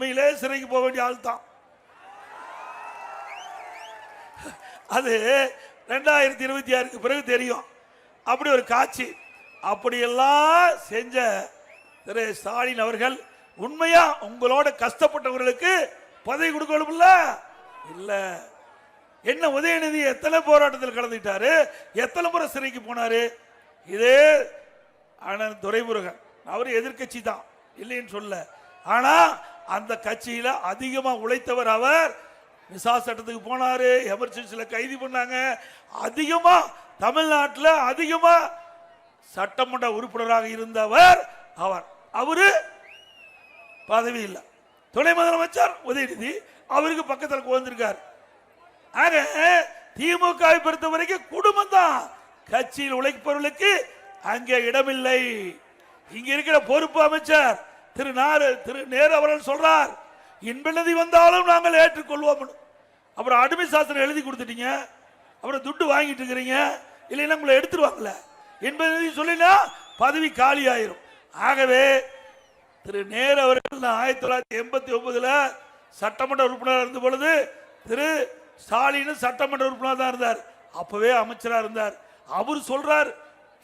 உண்மையிலே சிறைக்கு போக வேண்டிய ஆள் தான். அது ரெண்டாயிரத்தி இருபத்தி ஆறுக்கு பிறகு தெரியும். அப்படி ஒரு காட்சி. அப்படியெல்லாம் செஞ்ச திரு ஸ்டாலின் அவர்கள் உண்மையா உங்களோட கஷ்டப்பட்டவர்களுக்கு பதவி கொடுக்கணும்ல? இல்ல. என்ன உதயநிதி எத்தனை போராட்டத்தில் கலந்துட்டாரு எத்தனை முறை சிறைக்கு போனாரு? இதே அண்ணன் துரைமுருகன். அவர் எதிர்க்கட்சி தான். இல்லைன்னு சொல்ல. ஆனா அந்த கட்சியில அதிகமா உழைத்தவர் அவர். விசா சட்டத்துக்கு போனாரு எமர்ஜென்சில கைது பண்ணாங்க. அதிகமா தமிழ்நாட்டில் அதிகமா சட்டமன்ற உறுப்பினராக இருந்தவர் அவர். அவரு பதவி இல்லை. துணை முதலமைச்சர் உதயநிதி அவருக்கு பக்கத்தில் குழந்திருக்கார் ஆக திமுகவை பொறுத்த வரைக்கும் குடும்பம் தான். கட்சியில் உழைப்பவர்களுக்கு அங்கே இடமில்லை. இங்க இருக்கிற பொறுப்பு அமைச்சர் திரு திரு நேரு அவர்கள் சொல்றார் இன்பநிதி வந்தாலும் நாங்கள் ஏற்றுக்கொள்வோம். அப்புறம் அடிமை சாஸ்திரம் எழுதி கொடுத்துட்டீங்க அப்புறம் துட்டு வாங்கிட்டு இருக்கிறீங்க இல்லைன்னா உங்களை எடுத்துருவாங்கல்ல. என்பதை சொல்லினா பதவி காலி ஆயிரும். ஆகவே திரு நேரு அவர்கள் நான் ஆயிரத்தி தொள்ளாயிரத்தி எண்பத்தி ஒன்பதுல சட்டமன்ற உறுப்பினராக இருந்த பொழுது திரு ஸ்டாலின் சட்டமன்ற உறுப்பினர் தான் இருந்தார். அப்பவே அமைச்சராக இருந்தார். அவர் சொல்றார்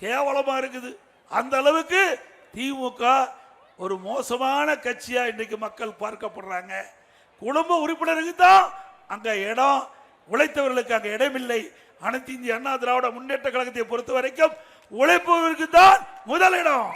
கேவலமா இருக்குது. அந்த அளவுக்கு திமுக ஒரு மோசமான கட்சியாக இன்றைக்கு மக்கள் பார்க்கப்படுறாங்க. குடும்ப உறுப்பினருக்கு தான் அங்கே இடம் உழைத்தவர்களுக்கு அங்கே இடமில்லை. அனைத்து இந்திய அண்ணா திராவிட முன்னேற்ற கழகத்தை பொறுத்த வரைக்கும் உழைப்பவருக்கு தான் முதலிடம்